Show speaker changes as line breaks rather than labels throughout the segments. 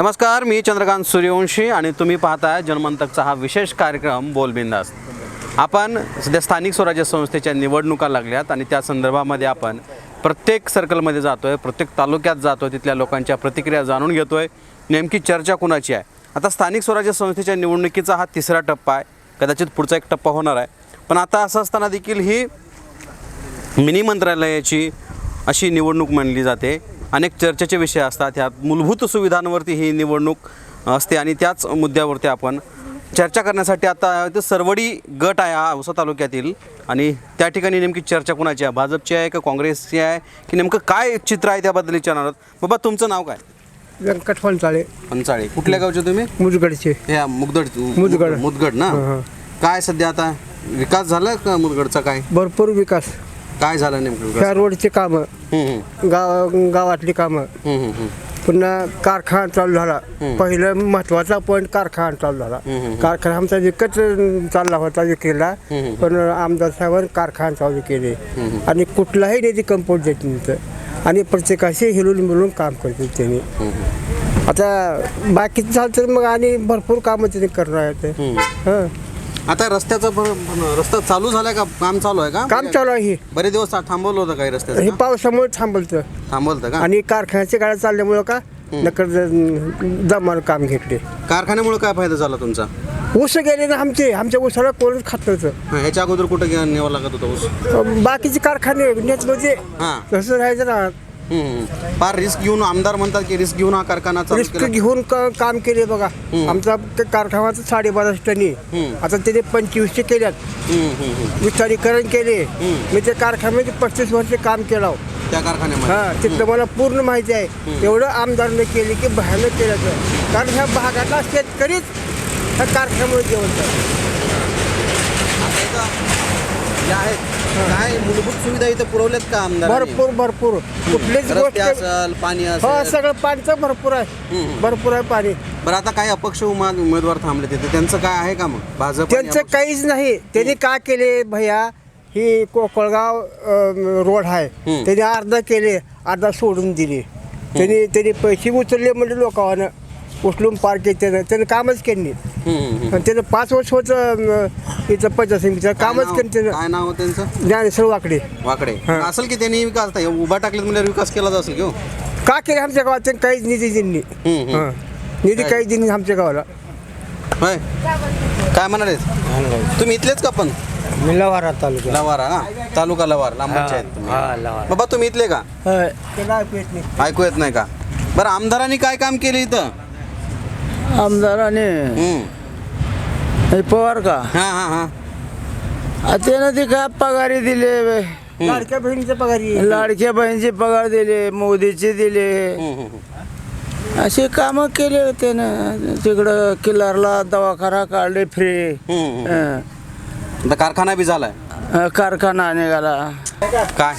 नमस्कार मी चंद्रकांत सूर्यवंशी आणि तुम्ही पाहताय जनमंतकचा हा विशेष कार्यक्रम बोलबिंदास आपण सध्या स्थानिक स्वराज्य संस्थेच्या निवडणुका लागल्यात आणि त्या संदर्भामध्ये आपण प्रत्येक सर्कलमध्ये जातो आहे प्रत्येक तालुक्यात जातो आहे तिथल्या लोकांच्या प्रतिक्रिया जाणून घेतो आहे नेमकी चर्चा कुणाची आहे? आता स्थानिक स्वराज्य संस्थेच्या निवडणुकीचा हा तिसरा टप्पा आहे. कदाचित पुढचा एक टप्पा होणार आहे. पण आता असं असताना देखील ही मिनी मंत्रालयाची अशी निवडणूक मानली जाते. अनेक चर्चेचे विषय असतात. ह्यात मूलभूत सुविधांवरती ही निवडणूक असते आणि त्याच मुद्द्यावरती आपण चर्चा करण्यासाठी आता इथं सरवडी गट आहे हा औसा तालुक्यातील. आणि त्या ठिकाणी नेमकी चर्चा कुणाची आहे? भाजपची आहे का काँग्रेसची आहे? की नेमकं काय चित्र आहे त्याबद्दल विचारणार आहोत बाबा तुमचं नाव काय?
व्यंकट फणसाळे.
पंचाळे कुठल्या गावचे तुम्ही?
मुजगडचे.
हे मुदगड
मुदगड.
मुदगड ना. काय सध्या आता? विकास झाला का मुदगडचा काय?
भरपूर विकास.
काय झालं नेमकं
ह्या रोडची कामं
हम्म,
गाव गावातली कामं.
हम्म, हम्म, हम्म.
पुन्हा कारखाना चालू झाला. पहिलं महत्त्वाचा पॉईंट कारखाना चालू झाला. कारखाना आमचा विकत चालला होता विक्रीला पण आमदार साहेबांनी कारखाना चालू केले. आणि कुठलाही निधी कंपाऊंड देत नव्हतं. आणि प्रत्येकाशी हिलून मिळून काम करते त्यांनी आता बाकीचं झालं तर मग आणि भरपूर कामं त्यांनी करणार आहेत. हं.
आता रस्त्याचं रस्ता चालू झालाय का? काम चालू आहे का?
काम चालू आहे. हे.
बरेच दिवस थांबवलं होतं काही
हे
रस्त्याचं का?
पावसामुळे थांबलतं.
थांबवलं का?
आणि कारखान्याच्या गाड्या चालल्यामुळं का? नकर जमानं काम घेतले.
कारखान्यामुळे काय फायदा झाला तुमचा?
ऊस गेले ना आमचे. आमच्या ऊसाला कोणच खात नव्हतं.
हा, ह्याच्या अगोदर कुठं न्यावं लागत होतं ऊस?
बाकीचे कारखाने नेत म्हणजे
हा.
तसं राहायचं ना.
फार रिस्क घेऊन आमदार म्हणतात की रिस्क घेऊन हा कारखाना चालू
रिस्क
केला.
घेऊन क- काम केले बघा. आमचा क- कारखानाचा साडेबाराशे टनी आता त्याने पंचवीसशे केल्यात.
हम्म, हम्म, हम्म.
विस्तारीकरण केले. मी त्या कारखान्यामध्ये पस्तीस वर्ष काम केलं
त्या कारखान्यामध्ये.
हा तिथलं मला पूर्ण माहिती आहे. एवढं आमदारने केले की भयानक केलं कारण ह्या भागातला शेतकरीच ह्या कारखान्यामुळे जेवण
आता इथं जे आहेत. काय मूलभूत सुविधा इथं पुरवल्यात का आमदार
भरपूर भरपूर. कुठलीच गोष्ट
असेल पाणी
हो
असेल.
सगळं पाणीचं भरपूर आहे. भरपूर आहे पाणी.
बरं आता काही अपक्ष उमा- उमेदवार थांबले तिथे. त्यांचं काय आहे का मग? भाजप आणि
त्यांचं
अपक्ष?
काहीच नाही. त्यांनी काय केले? भैया ही कोकळगाव अं, रोड आहे. त्यांनी अर्धा केले अर्धा सोडून दिले. त्यांनी त्यांनी पैसे उचलले म्हणजे लोकांना. उचलून पार केले. त्यानं त्यानं कामच केलं नाही. आणि त्यानं पाच वर्ष होतं इथं पंचायत कामच
काय
केलं त्यानं
काय नाव होतं त्यांचं?
ज्ञानेश्वर वाकडे.
वाकडे.
हा.
असेल की त्यांनी विकास उभा टाकलेत म्हणजे विकास केला असेल की हो?
का केले आमच्या गावात? त्यांनी काहीच निधी दिली
हम्म, हम्म.
हां. निधी काहीच दिली नाही आमच्या गावाला.
होय. काय म्हणाले? तुम्ही इथलेच का पण?
मी लवारा तालुका
लवारा ना? तालुका लवार लांबचे आहेत तुम्ही. बाबा तुम्ही इथले का? ऐकू येत नाही का? बरं आमदारांनी काय काम केलं इथं?
आमदाराने
हम्म.
हे पवार का
हा हा हा
आ, त्यानं ते काय पगारी दिले
लाडक्या बहिणीचा पगारी
लाडक्या बहिणीचे पगार दिले मोदीचे दिले
हम्म, हम्म, हम्म.
असे कामं केले त्यानं तिकडं किल्लारला दवाखाना काढले फ्री
हम्म, हम्म.
हं.
आता कारखाना बी झालाय
कारखाना निघाला
काय.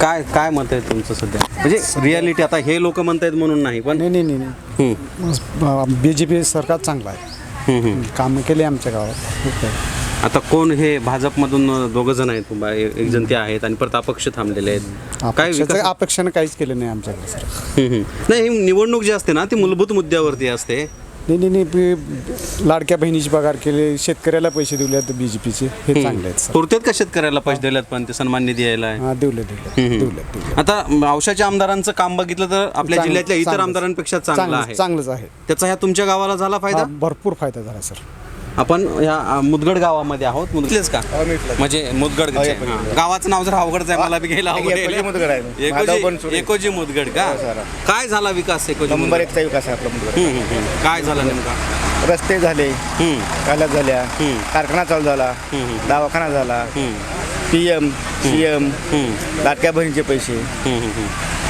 काय काय मत आहे तुमचं सध्या? म्हणजे रियालिटी आता हे लोक म्हणतायत म्हणून नाही पण
नाही नाही नाही बी जे पी सरकार चांगलं आहे. कामं केले आमच्या गावात.
आता कोण हे भाजपमधून दोघ जण आहेत एक जण ते आहेत आणि परत अपक्ष थांबलेले आहेत. काय
अपेक्षानं काहीच केलं नाही आमच्याकडे.
नाही निवडणूक जी असते ना ती मूलभूत मुद्द्यावरती असते.
नाही नाही नाही लाडक्या बहिणीची पगार केले शेतकऱ्याला पैसे दिले आहेत बी जे पीचे हे चांगले आहेत
पुरतेत का शेतकऱ्याला पैसे दिलेत पण ते सन्मान निधी यायला
हां दिले दिले दिले दिले.
आता औषधाच्या आमदारांचं काम बघितलं तर आपल्या जिल्ह्यातल्या इतर. आमदारांपेक्षा चांगलं आहे.
चांगलंच आहे.
त्याचा ह्या तुमच्या गावाला झाला फायदा?
भरपूर फायदा झाला सर.
आपण अ, मुदगड गावामध्ये आहोत. मुदगडच का? म्हणजे मुदगड गावाचं नाव जर अवघडच आहे मला बी घ्यायला अवघड.
एकोजी मुदगड
का? काय झाला विकास एकोजी
नंबर? एकचा विकास आहे आपला.
काय झाला नेमका?
रस्ते झाले
हम्म,
काला झाल्या. कारखाना चालू झाला. दवाखाना झाला
हम्म,
पी एम सी एम
हम्म,
लाडक्या बहिणीचे पैसे.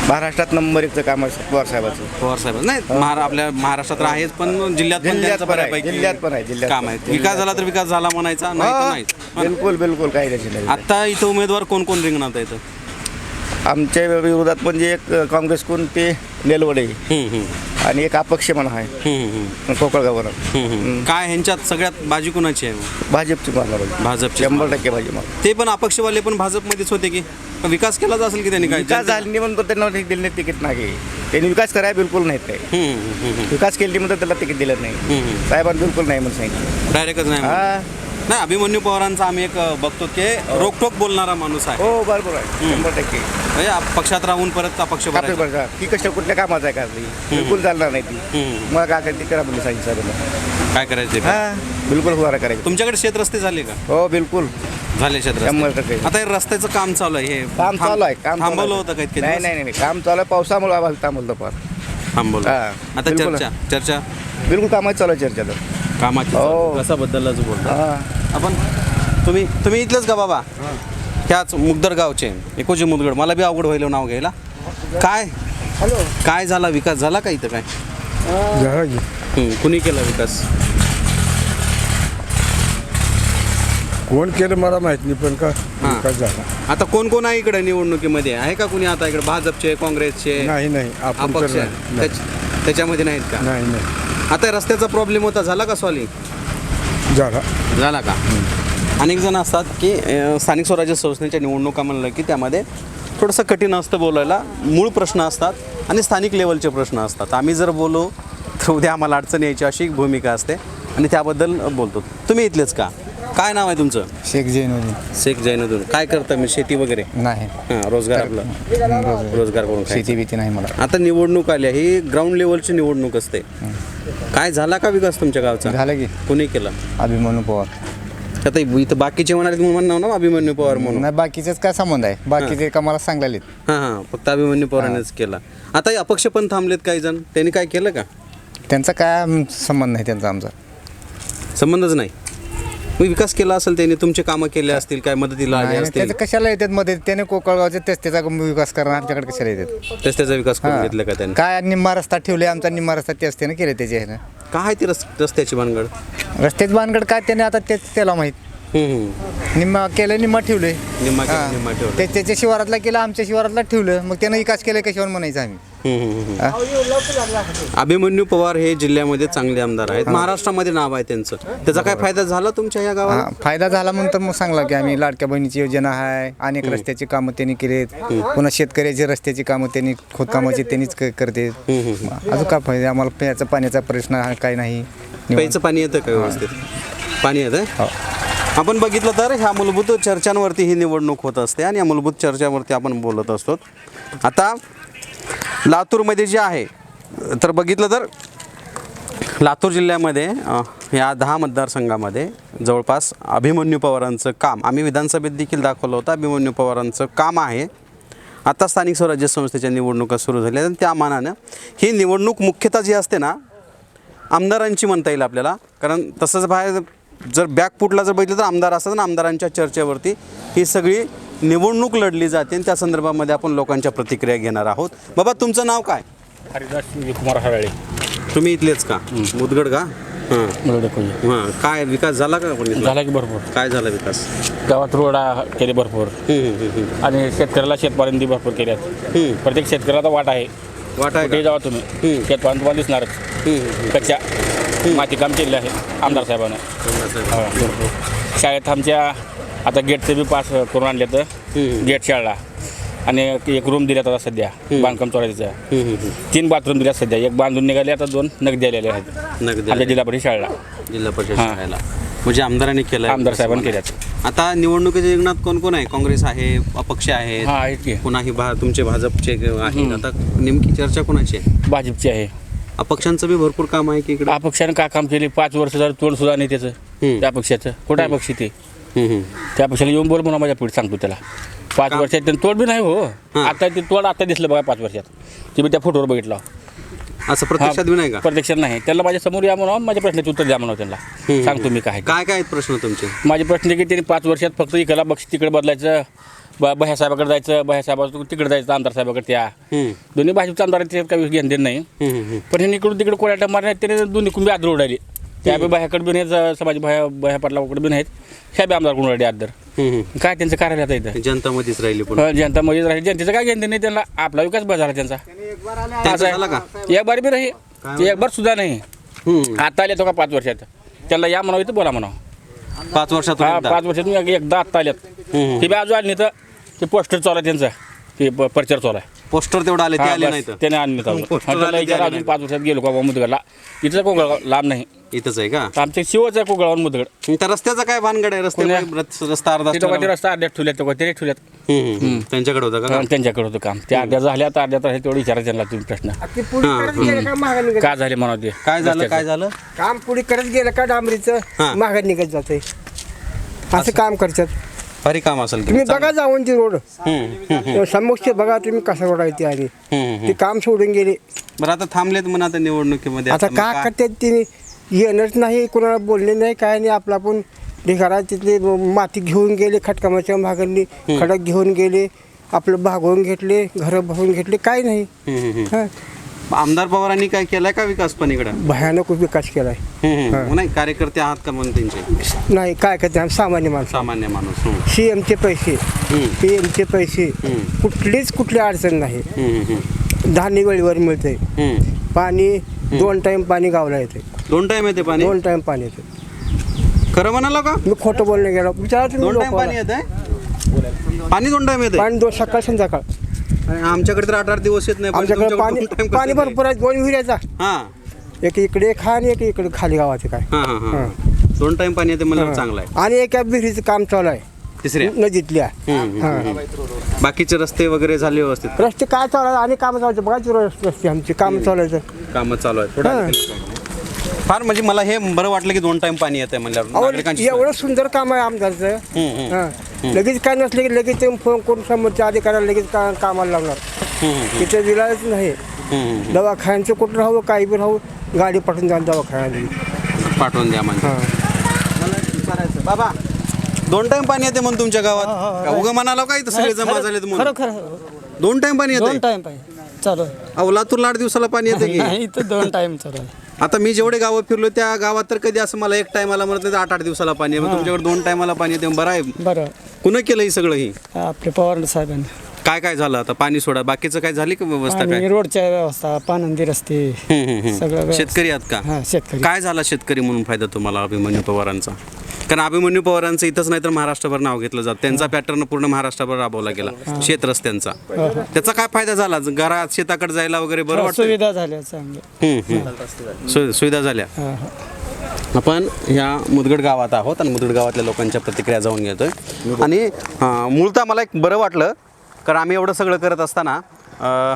महाराष्ट्रात नंबर एकचं काम आहे पवार साहेबाचं.
पवार साहेब. नाही महारा आपल्या महाराष्ट्रात तर आहेच पण जिल्ह्यात पण
जिल्ह्यात
त्यांचं
पण आहे,
बऱ्यापैकी
जिल्ह्यात पण आहे, जिल्ह्यात
काम
पण
आहे. विकास झाला तर विकास झाला म्हणायचा नाही तर
हा, बिलकुल बिलकुल काही त्याची नाही.
आता इथं उमेदवार कोण कोण रिंगणात येतं
आमच्या विरोधात म्हणजे एक काँग्रेस कोण ते नेलवडे.
हम्म, हम्म.
आणि एक अपक्ष म्हणून आहे.
हम्म. काय ह्यांच्यात सगळ्यात बाजी कुणाची आहे?
भाजपची मारला पाहिजे
भाजपची.
शंभर टक्के भाजप मारला.
ते पण अपक्षवाले पण भाजपमध्येच होते की? विकास केलाच असेल की त्यांनी काय?
विकास झाला नाही म्हणून तर त्यांना दिलं नाही तिकीट नाही त्यांनी विकास करायला बिलकुल नाहीत
हम्म,
विकास केली म्हणून त्याला तिकीट दिलं नाही. साहेबांनी बिलकुल नाही म्हणून सांगितलं.
डायरेक्टच नाही.
हा.
नाही अभिमन्यू पवारांचा आम्ही एक बघतो की रोकटोक बोलणारा माणूस आहे.
हो बरोबर आहे. शंभर टक्के.
म्हणजे आप- पक्षात राहून परत.
बरं का ती कशा कुठल्या कामाचं आहे का ती बिलकुल चालणार नाही ती.
हम्म.
मग काय करते करा म्हणून सांगितलं साहेबांना
काय करायचं ते?
हा बिलकुल फुवारा करायचं.
तुमच्याकडे शेत रस्ते झाले का?
हो बिलकुल.
झाले शेत
शंभर टक्के.
आता हे रस्त्याचं काम चालू आहे हे
काम
थांब-
चालू आहे काम चालू
थांबवलं
आहे.
होतं का इतके
नाही
दिवस?
नाही नाही काम चालू आहे पावसामुळे आवाज थांबवलं फार.
थांबवलं.
हा,
आता
बिलकुल.
चर्चा चर्चा?
बिलकुल कामाच चालू आहे चर्चा तर.
कामाची
हो.
कसा बद्दलच बोलतो?
हा.
आपण तुम्ही तुम्ही इथलेच का बाबा. ह्याच मुगदर गावचे. एकोजी मुदगड. मला बी अवघड व्हायला नाव घ्यायला. काय? काय झाला विकास? झाला का इथं काय. हम्म, कुणी केला विकास?
कोण केलं मला माहीत नाही पण का
हां.
विकास झाला.
आता कोण कोण आहे इकडे निवडणुकीमध्ये? आहे का कुणी आता इकडे भाजपचे काँग्रेसचे?
नाही नाही. आपण तर
अपक्ष?
नाही. नाही.
त्याच- त्याच्यामध्ये नाहीत का?
नाही नाही.
आता रस्त्याचा प्रॉब्लेम होता. झाला का सॉल्व्ह
झाला.
झाला का? अनेक जण असतात की अ, स्थानिक स्वराज्य संस्थेच्या निवडणुका म्हणलं की त्यामध्ये थोडंसं कठीण असतं बोलायला. मूळ प्रश्न असतात आणि स्थानिक लेवलचे प्रश्न असतात. आम्ही जर बोलो तर उद्या आम्हाला अडचण यायची अशी एक भूमिका असते. आणि त्याबद्दल बोलतो. तुम्ही इथलेच का? काय नाव आहे तुमचं?
शेख जैनुद्दीन.
शेख जैनुद्दीन. काय करता मी शेती वगैरे?
नाही.
हां रोजगार आपला. रोजगार करून खायचं.
शेती भीती नाही मला.
आता निवडणूक आल्या ही ग्राउंड लेवलची निवडणूक असते. काय झाला का विकास तुमच्या गावचा?
झालं की.
कोणी केला?
अभिमन्यू पवार.
आता इथं बाकीचे म्हणाले म्हणून ना अभिमन्यू पवार म्हणून.
नाही बाकीचेच काय संबंध आहे? बाकीचे का मला सांगलेले
हां हां. फक्त अभिमन्यू पवारांनीच केला. आता हे अपक्ष पण थांबलेत काही जण. त्यांनी काय केलं का?
त्यांचा काय संबंध नाही त्यांचा आमचा.
संबंधच नाही? मग विकास केला असेल त्यांनी तुमचे कामं केले असतील काय मदतीला आले
नाही,
असतील
त्याचं कशाला येतात मध्ये त्याने कोकळगावचे तेच त्याचा विकास करणार आमच्याकडे कशाला येतात
तेच त्याचा विकास करून. घेतला का त्यांनी
काय निम्मा रस्ता ठेवले आमचा निम्मा रस्ता तेच त्याने केले त्याचे ह्यानं.
काय ती रस रस्त्याची भानगड
रस्त्याची बांधगड काय त्याने आता तेच त्याला माहीत. निम्मा केलं निम्मा ठेवले
निम्मा केला,
हां.
निम्मा ठेवला.
ते त्याच्या शिवारातला केलं आमच्या शिवारातला ठेवलं. मग त्यानं विकास केलं कशावर म्हणायचं आम्ही.
अभिमन्यू पवार हे जिल्ह्यामध्ये चांगले आमदार आहेत. महाराष्ट्रामध्ये नाव आहे त्यांचं. त्याचा काय फायदा झाला तुमच्या या गावाला?
हा, फायदा झाला म्हणून तर मग सांगला की आम्ही लाडक्या बहिणीची योजना आहे. अनेक रस्त्याची कामं त्यांनी केलेत. पुन्हा शेतकऱ्याची रस्त्याची कामं त्यांनी खोदकामाची त्यांनीच क- करते अजून काय फायदा? आम्हाला प्यायचा पाण्याचा प्रश्न हा काय नाही. निवांत.
प्यायचं पाणी येतं का व्यवस्थित? पाणी येतं?
हो.
आपण बघितलं तर ह्या मूलभूत चर्चांवरती ही निवडणूक होत असते आणि या मूलभूत चर्चांवरती आपण बोलत असतो. आता लातूरमध्ये जे आहे तर बघितलं तर लातूर जिल्ह्यामध्ये या दहा मतदारसंघामध्ये जवळपास अभिमन्यू पवारांचं काम आम्ही विधानसभेत देखील दाखवलं होतं अभिमन्यू पवारांचं काम आहे. आता स्थानिक स्वराज्य संस्थेच्या निवडणुका सुरू झाल्या आणि त्या मानानं ही निवडणूक मुख्यतः जी असते ना आमदारांची म्हणता येईल आपल्याला कारण तसंच बाहेर जर बॅकफुटला जर बघितलं तर आमदार असतात ना आमदारांच्या चर्चेवरती ही सगळी निवडणूक लढली जाते आणि त्या संदर्भामध्ये आपण लोकांच्या प्रतिक्रिया घेणार आहोत. बाबा तुमचं नाव काय?
हरिदास कुमार हराळे.
तुम्ही इथलेच का? मुदगड का? हां. हां. काय विकास झाला का कोणी
झाला की भरपूर.
काय झाला विकास?
गावात रोडा केले भरपूर. आणि शेतकऱ्याला शेतपाळंदी भरपूर केल्यात. प्रत्येक शेतकऱ्याला वाट आहे.
वाट आहे?
जावा तुम्ही. शेतपाळून तुम्हाला दिसणारच.
हम्म,
कच्च्या मातीकाम केलेलं आहे आमदार साहेबांनं. हो. शाळेत आमच्या आता गेटचं बी पास करून आणले तर. गेट शाळा. आणि एक रूम दिल्यात आता सध्या बांधकाम चोरायचं. तीन बाथरूम दिल्यात सध्या. एक बांधून निघाले आता दोन नगदी आलेले आहेत.
नगदी
आमच्या जिल्हा परिषद शाळेला
जिल्हा परिषद
हां.
शाळेला. म्हणजे आमदारांनी केलं
आमदार साहेबांनी केल्यात.
आता निवडणुकीच्या रिंगणात कोण कोण आहे? काँग्रेस आहे अपक्ष आहेत.
हा आहेत की.
पुन्हा ही भा तुमचे भाजपचे आहेत. आता नेमकी चर्चा कोणाची आहे?
भाजपची आहे.
अपक्षांचं बी भरपूर काम आहे की इकडे?
अपक्षानं काय काम केले? पाच वर्ष झालं तोंड सुद्धा नाही त्याचं.
हम्म.
त्या पक्षाचं कुठं आहे पक्षी ते. त्या पक्षाला येऊन बोल म्हणून माझ्या पुढे सांगतो त्याला. पाच वर्षात त्यांनी तोड बी नाही हो.
हां.
आता ते तोड आता दिसलं बघा पाच वर्षात. ते मी त्या फोटोवर बघितलं.
असं प्रत्यक्षात बी नाही का?
प्रत्यक्षात नाही. त्याला माझ्यासमोर या म्हणून माझ्या प्रश्नाचे उत्तर द्या म्हणून त्यांना. सांगतो मी काय.
काय काय आहेत प्रश्न तुमचे?
माझे प्रश्न की त्यांनी पाच वर्षात फक्त इकडला बक्ष तिकडे बदलायचं ब बह्या साहेबाकडे जायचं बह्या साहेबाकडे तिकडे जायचं आमदार साहेबाकडे त्या. दोन्ही भाजपच्या आमदारांचे काही घेण देण नाही. पण हे इकडून तिकडे कोळ्या मारण्यात त्याने दोन्ही कुंभी आदर उडाली. त्या बी बाह्याकडे बी नाहीत समाज बाह्या बाह्या पाटलाकडे बी नाहीत. ह्या बी आमदार कोण उडाली आदर.
हम्म.
काय त्यांचं कार्यालय आता इथं?
जनता मध्येच राहिली पण.
हं, जनता मध्ये राहील. जनतेचं काय घेणं नाही त्यांना आपला विकास झाला त्यांचा.
त्यांचा
असं आहे.
झाला का?
एक बारी बी नाही. ते एक बार सुद्धा नाही.
हम्म.
आता आले तो का पाच वर्षात. त्याला या म्हणावं इथं बोला म्हणावं.
पाच वर्षातून
हा
एकदा.
पाच वर्षातून एक- एकदा आत्ता आल्यात ते बी अजून आले नाही तर ते पोस्टर चालू आहे त्यांचं. ते प- प्रचार चालू आहे.
पोस्टर तेवढं आले ते
हा,
आले
बस,
नाही तर
त्याने आणले
पोस्टर आले, ते
अजून
नाही.
पाच वर्षात गेलो का बाबा मुदगडला. इथं कोगळ लांब नाही.
इथंच आहे का?
आमच्या शिवच आहे कोगळावर मुदगड.
त्या रस्त्याचा काय भानगड आहे? रस्ते रस्ता अर्धा
ते रस्ता अर्ध्यात ठेवल्यात तो ते ठेवल्यात
हम्म, हम्म, हम्म. त्यांच्याकडे होतं का?
आणि त्यांच्याकडे होतं काम. ते अर्ध्या झाल्या तर अर्ध्यात राहिले तेवढं विचारा त्यांना तुम्ही प्रश्न.
ते पुढे करत गेलं का मागं निघत?
का झाले म्हणा ते?
काय झालं? काय झालं?
काम पुढे करत गेलं का डांबरीचं. मागं निघत जाते असं काम करतात.
भारी काम असेल की.
तुम्ही बघा जाऊन ती रोड.
हम्म,
बघा तुम्ही कसा रोड आहे ते
हम्म, हम्म.
ते काम सोडून गेले.
बरं आता थांबलेत म्हणा आता निवडणुकीमध्ये.
आता
मग
का करतात तिने येणंच नाही कोणाला बोलले नाही काय नाही. आपला पण ढिगारा तिथले माती घेऊन गेले खटकामाच्या भागांनी खडक घेऊन गेले आपलं भागवून घेतले घरं भागून घेतले काय नाही. हा.
आमदार पवारांनी काय केलाय का विकास पण इकडं?
भयानक विकास केलाय.
नाही कार्यकर्ते आहात का म्हणून त्यांचे?
नाही काय करते? आम्ही सामान्य माणसं.
सामान्य माणूस हम्म,
सी एमचे पैसे.
हम्म,
पी एमचे पैसे.
हम्म.
कुठलीच कुठली अडचण नाही.
हम्म, हम्म,
धान्य वेळेवर मिळते
हम्म.
पाणी दोन टाइम पाणी गावला येते.
दोन टाइम येते पाणी?
दोन टाइम पाणी येते.
खरं म्हणाला का?
मी खोटं बोलणे गेलो. विचारा तुम्ही
दोन टाइम पाणी
लोकांना.
येत पाणी दोन टाइम येते
पाणी दोन सकाळ संध्याकाळ.
आमच्याकडे तर आठ आठ दिवस येत नाही पण
आमच्याकडे
तुमच्याकडे
पाणी
दोन time कसं
पाणी
येतंय?
भरपूर आहे दोन विहिऱ्याचा.
हा.
एक इकडे खा आणि एक इकडे खाली गावाचे काय.
हा हा हा. दोन टाइम पाणी येते म्हणलं चांगलं आहे.
आणि एका विहिरीचं काम चालू आहे.
तिसऱ्या?
नदीतल्या हा.
बाकीचे रस्ते वगैरे झाले व्यवस्थित?
रस्ते काय चालू आहे आणि काम चालू बघा ते रस्ते आमची. काम चालायचं
कामं चालू आहे थोडं
हा.
फार म्हणजे मला हे बरं वाटलं की दोन टाइम पाणी येते म्हणल्यावर
अहो
नागरिकांची सोय.
एवढं सुंदर काम आहे आमदारचं.
हम्म, हम्म.
हा. लगेच काय नसलं की लगेच ते फोन करून समोरच्या अधिकाऱ्याला लगेच का कामाला लावणार.
हम्म, हम्म,
तिथे दिलाच नाही.
हम्म,
दवाखान्याचं कुठं राहावं काही बी राहू गाडी पाठवून द्या दवाखान्यात
हम्म. पाठवून द्या म्हणजे.
हा.
बाबा दोन टाइम पाणी येते म्हणून तुमच्या गावात? उगा म्हणाला काय इथं सगळे जमा झाले दोन टाइम पाणी
दोन
येते
टाइम पाहिजे चालू आहे.
अहो लातूर लाड दिवसाला पाणी येते की?
नाही इथं दोन टाइम चालू आहे.
आता मी जेवढे गावं फिरलो त्या गावात तर कधी असं मला एक टायमाला म्हणत नाही आठ आठ दिवसाला पाणी आहे. मग तुमच्याकडे दोन टायमाला पाणी येते बरं आहे.
बरं.
कुणं केलं ही सगळं ही?
आपले पवार साहेबांनी.
काय काय झालं आता? पाणी सोडा. बाकीचं काय झाली का व्यवस्था काय?
आणि रोडच्या व्यवस्था पानंदी रस्ते
हम्म, हम्म, हम्म.
सगळं.
शेतकरी आहात का?
हा शेतकरी.
काय झाला शेतकरी म्हणून फायदा तुम्हाला अभिमन्यू पवारांचा? कारण अभिमन्यू पवारांचं इथंच नाही तर महाराष्ट्रभर नाव घेतलं जातं. त्यांचा पॅटर्न पूर्ण महाराष्ट्रभर राबवला गेला. शेत रस्त्यांचा. त्याचा काय फायदा झाला? घरात शेताकडे जायला वगैरे बरं वाटतं
सुविधा झाल्या चांगल्या.
सु- सुविधा झाल्या. आपण ह्या मुदगड गावात आहोत आणि मुदगड गावातल्या लोकांच्या प्रतिक्रिया जाऊन घेतोय. आणि अं, मूळतः मला एक बरं वाटलं कारण आम्ही एवढं सगळं करत असताना अं,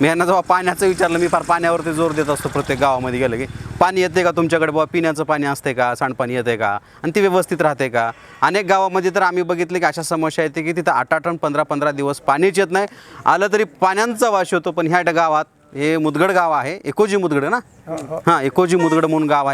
मी यांना जेव्हा पाण्याचं विचारलं मी फार पाण्यावरती जोर देत असतो प्रत्येक गावामध्ये गेलं की पाणी येते का तुमच्याकडे बाबा पिण्याचं पाणी असते का? सांडपाणी येते का? आणि ती व्यवस्थित राहते का? अनेक गावामध्ये तर आम्ही बघितले की अशा समस्या येते की तिथं आठ आठ पंधरा पंधरा दिवस पाणीच येत नाही. आलं तरी पाण्याचा वास होतो पण ह्या गावात हे मुदगड गाव आहे एकोजी मुदगड ना? हां एकोजी मुदगड म्हणून गाव आहे.